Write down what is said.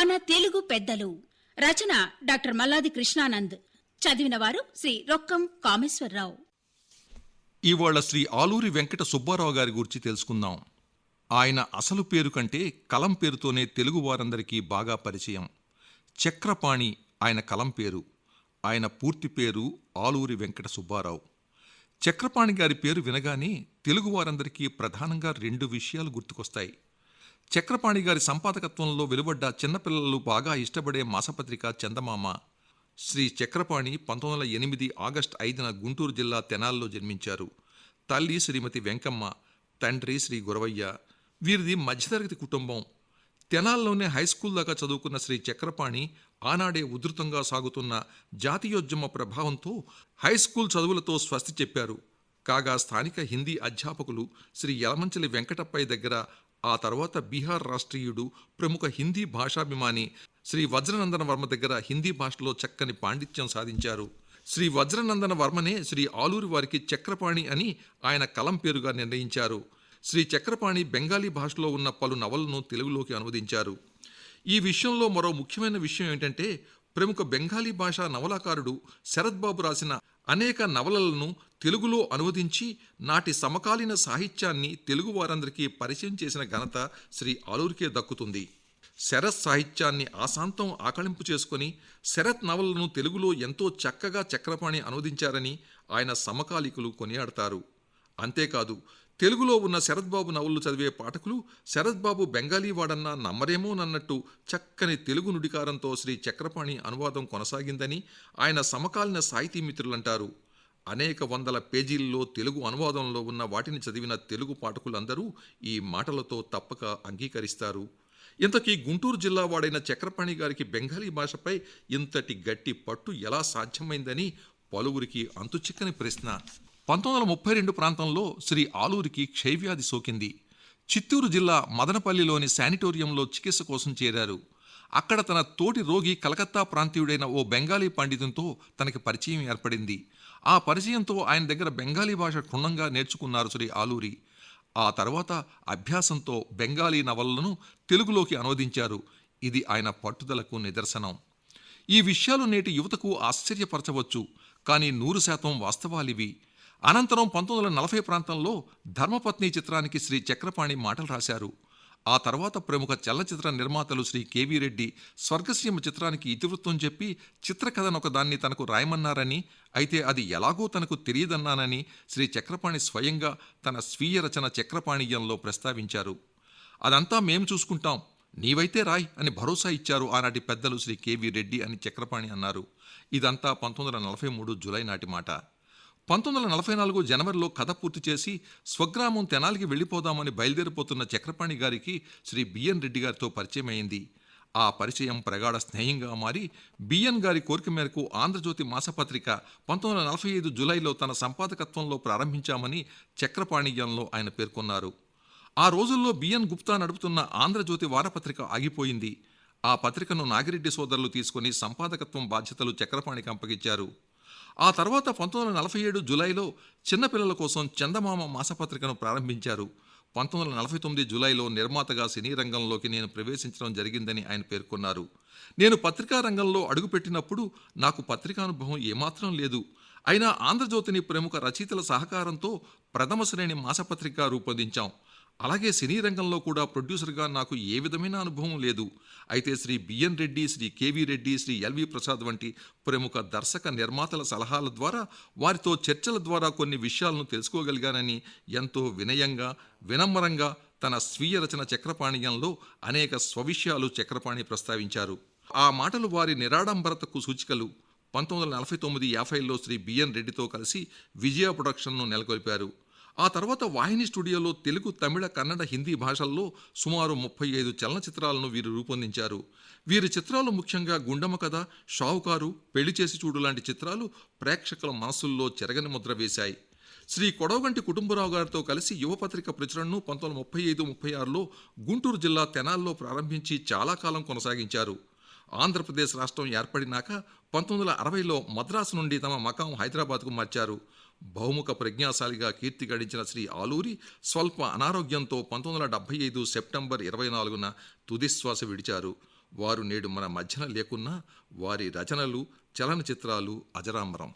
మన తెలుగు పెద్దలు. రచన డాక్టర్ మల్లాది కృష్ణానంద్. చదివిన వారు శ్రీ రొక్కం కామేశ్వరరావు. ఇవాళ శ్రీ ఆలూరి వెంకట సుబ్బారావు గారి గురించి తెలుసుకుందాం. ఆయన అసలు పేరు కంటే కలం పేరుతోనే తెలుగు వారందరికీ బాగా పరిచయం. చక్రపాణి ఆయన కలం పేరు. ఆయన పూర్తి పేరు ఆలూరి వెంకట సుబ్బారావు. చక్రపాణి గారి పేరు వినగానే తెలుగు వారందరికీ ప్రధానంగా రెండు విషయాలు గుర్తుకొస్తాయి. చక్రపాణి గారి సంపాదకత్వంలో వెలువడ్డ చిన్నపిల్లలు బాగా ఇష్టపడే మాసపత్రిక చందమామ. శ్రీ చక్రపాణి పంతొమ్మిది వందల ఎనిమిది ఆగస్టు ఐదున గుంటూరు జిల్లా తెనాల్లో జన్మించారు. తల్లి శ్రీమతి వెంకమ్మ తండ్రి శ్రీ గురవయ్య వీరిది మధ్యతరగతి కుటుంబం. తెనాల్లోనే హై స్కూల్ దాకా చదువుకున్న శ్రీ చక్రపాణి ఆనాడే ఉధృతంగా సాగుతున్న జాతీయోద్యమ ప్రభావంతో హై స్కూల్ చదువులతో స్వస్తి చెప్పారు. కాగా స్థానిక హిందీ అధ్యాపకులు శ్రీ యలమంచలి వెంకటప్పయ్య దగ్గర ఆ తర్వాత బీహార్ రాష్ట్రీయుడు ప్రముఖ హిందీ భాషాభిమాని శ్రీ వజ్రనందన వర్మ దగ్గర హిందీ భాషలో చక్కని పాండిత్యం సాధించారు. శ్రీ వజ్రనందన వర్మనే శ్రీ ఆలూరి వారికి చక్రపాణి అని ఆయన కలం పేరుగా నిర్ణయించారు. శ్రీ చక్రపాణి బెంగాలీ భాషలో ఉన్న పలు నవలను తెలుగులోకి అనువదించారు. ఈ విషయంలో మరో ముఖ్యమైన విషయం ఏంటంటే ప్రముఖ బెంగాలీ భాషా నవలాకారుడు శరత్ బాబు రాసిన అనేక నవలలను తెలుగులో అనువదించి నాటి సమకాలీన సాహిత్యాన్ని తెలుగు వారందరికీ పరిచయం చేసిన ఘనత శ్రీ ఆలూరికే దక్కుతుంది. శరత్ సాహిత్యాన్ని ఆశాంతం ఆకళింపు చేసుకొని శరత్ నవలను తెలుగులో ఎంతో చక్కగా చక్రపాణి అనువదించారని ఆయన సమకాలీకులు కొనియాడతారు. అంతేకాదు తెలుగులో ఉన్న శరత్బాబు నవలు చదివే పాఠకులు శరత్బాబు బెంగాలీ వాడన్నా నమ్మరేమోనన్నట్టు చక్కని తెలుగు నుడికారంతో శ్రీ చక్రపాణి అనువాదం కొనసాగిందని ఆయన సమకాలీన సాహితీ మిత్రులంటారు. అనేక వందల పేజీల్లో తెలుగు అనువాదంలో ఉన్న వాటిని చదివిన తెలుగు పాఠకులందరూ ఈ మాటలతో తప్పక అంగీకరిస్తారు. ఇంతకీ గుంటూరు జిల్లా వాడైన చక్రపాణి గారికి బెంగాలీ భాషపై ఇంతటి గట్టి పట్టు ఎలా సాధ్యమైందని పలువురికి అంతుచిక్కని ప్రశ్న. పంతొమ్మిది వందల ముప్పై రెండు ప్రాంతంలో శ్రీ ఆలూరికి క్షయవ్యాధి సోకింది. చిత్తూరు జిల్లా మదనపల్లిలోని శానిటోరియంలో చికిత్స కోసం చేరారు. అక్కడ తన తోటి రోగి కలకత్తా ప్రాంతీయుడైన ఓ బెంగాలీ పండితునితో తనకి పరిచయం ఏర్పడింది. ఆ పరిచయంతో ఆయన దగ్గర బెంగాలీ భాష క్షుణ్ణంగా నేర్చుకున్నారు శ్రీ ఆలూరి. ఆ తర్వాత అభ్యాసంతో బెంగాలీ నవలలను తెలుగులోకి అనువదించారు. ఇది ఆయన పట్టుదలకు నిదర్శనం. ఈ విషయాలు నేటి యువతకు ఆశ్చర్యపరచవచ్చు. కానీ నూరు శాతం వాస్తవాలివి. అనంతరం పంతొమ్మిది వందల నలభై ప్రాంతంలో ధర్మపత్ని చిత్రానికి శ్రీ చక్రపాణి మాటలు రాశారు. ఆ తర్వాత ప్రముఖ చలనచిత్ర నిర్మాతలు శ్రీ కేవీ రెడ్డి స్వర్గసీమ చిత్రానికి ఇతివృత్తం చెప్పి చిత్రకథనొకదాన్ని తనకు రాయమన్నారని అయితే అది ఎలాగో తనకు తెలియదన్నానని శ్రీ చక్రపాణి స్వయంగా తన స్వీయ రచన చక్రపాణీయంలో ప్రస్తావించారు. అదంతా మేము చూసుకుంటాం. నీవైతే రాయ్ అని భరోసా ఇచ్చారు ఆనాటి పెద్దలు శ్రీ కేవీ రెడ్డి అని చక్రపాణి అన్నారు. ఇదంతా పంతొమ్మిది వందల నలభై మూడు జులై నాటి మాట. పంతొమ్మిది వందల నలభై నాలుగు జనవరిలో కథ పూర్తి చేసి స్వగ్రామం తెనాలికి వెళ్ళిపోదామని బయలుదేరిపోతున్న చక్రపాణి గారికి శ్రీ బిఎన్ రెడ్డి గారితో పరిచయం అయింది ఆ పరిచయం ప్రగాఢ స్నేహంగా మారి బిఎన్ గారి కోరిక మేరకు ఆంధ్రజ్యోతి మాసపత్రిక పంతొమ్మిది వందల నలభై ఐదు జులైలో తన సంపాదకత్వంలో ప్రారంభించామని చక్రపాణియంలో ఆయన పేర్కొన్నారు. ఆ రోజుల్లో బిఎన్ గుప్తా నడుపుతున్న ఆంధ్రజ్యోతి వారపత్రిక ఆగిపోయింది. ఆ పత్రికను నాగిరెడ్డి సోదరులు తీసుకుని సంపాదకత్వం బాధ్యతలు చక్రపాణికి అప్పగించారు. ఆ తర్వాత పంతొమ్మిది వందల నలభై ఏడు జూలైలో చిన్నపిల్లల కోసం చందమామ మాసపత్రికను ప్రారంభించారు. పంతొమ్మిది వందల నలభై తొమ్మిది జూలైలో నిర్మాతగా సినీ రంగంలోకి నేను ప్రవేశించడం జరిగిందని ఆయన పేర్కొన్నారు. నేను పత్రికా రంగంలో అడుగుపెట్టినప్పుడు నాకు పత్రికానుభవం ఏమాత్రం లేదు. అయినా ఆంధ్రజ్యోతిని ప్రముఖ రచయితల సహకారంతో ప్రథమ శ్రేణి మాసపత్రిక రూపొందించాం. అలాగే సినీ రంగంలో కూడా ప్రొడ్యూసర్గా నాకు ఏ విధమైన అనుభవం లేదు. అయితే Sri B N Reddy Sri K V Reddy Sri L V Prasad వంటి ప్రముఖ దర్శక నిర్మాతల సలహాల ద్వారా వారితో చర్చల ద్వారా కొన్ని విషయాలను తెలుసుకోగలిగానని ఎంతో వినయంగా వినమ్రంగా తన స్వీయ రచన చక్రపాణీయంలో అనేక స్వవిషయాలు చక్రపాణి ప్రస్తావించారు. ఆ మాటలు వారి నిరాడంబరతకు సూచికలు. పంతొమ్మిది వందల నలభై తొమ్మిది యాభైలో శ్రీ బిఎన్ రెడ్డితో కలిసి విజయ ప్రొడక్షన్ను నెలకొల్పారు. ఆ తర్వాత వాహిని స్టూడియోలో తెలుగు తమిళ కన్నడ హిందీ భాషల్లో సుమారు ముప్పై ఐదు చలనచిత్రాలను వీరు రూపొందించారు. వీరి చిత్రాలు ముఖ్యంగా గుండమ్మ కథ షావుకారు పెళ్ళి చేసి చూడు లాంటి చిత్రాలు ప్రేక్షకుల మనసుల్లో చెరగని ముద్ర వేశాయి. శ్రీ కొడవగంటి కుటుంబరావు గారితో కలిసి యువపత్రిక ప్రచురణను పంతొమ్మిది ముప్పై ఐదు ముప్పై ఆరులో గుంటూరు జిల్లా తెనాల్లో ప్రారంభించి చాలా కాలం కొనసాగించారు. ఆంధ్రప్రదేశ్ రాష్ట్రం ఏర్పడినాక పంతొమ్మిది వందల అరవైలో మద్రాసు నుండి తమ మకాం హైదరాబాద్కు మార్చారు. బహుముఖ ప్రజ్ఞాశాలిగా కీర్తి గడించిన శ్రీ ఆలూరి స్వల్ప అనారోగ్యంతో పంతొమ్మిది వందల డెబ్బై ఐదు సెప్టెంబర్ ఇరవై నాలుగున తుదిశ్వాస విడిచారు. వారు నేడు మన మధ్యన లేకున్నా వారి రచనలు చలనచిత్రాలు అజరామరం.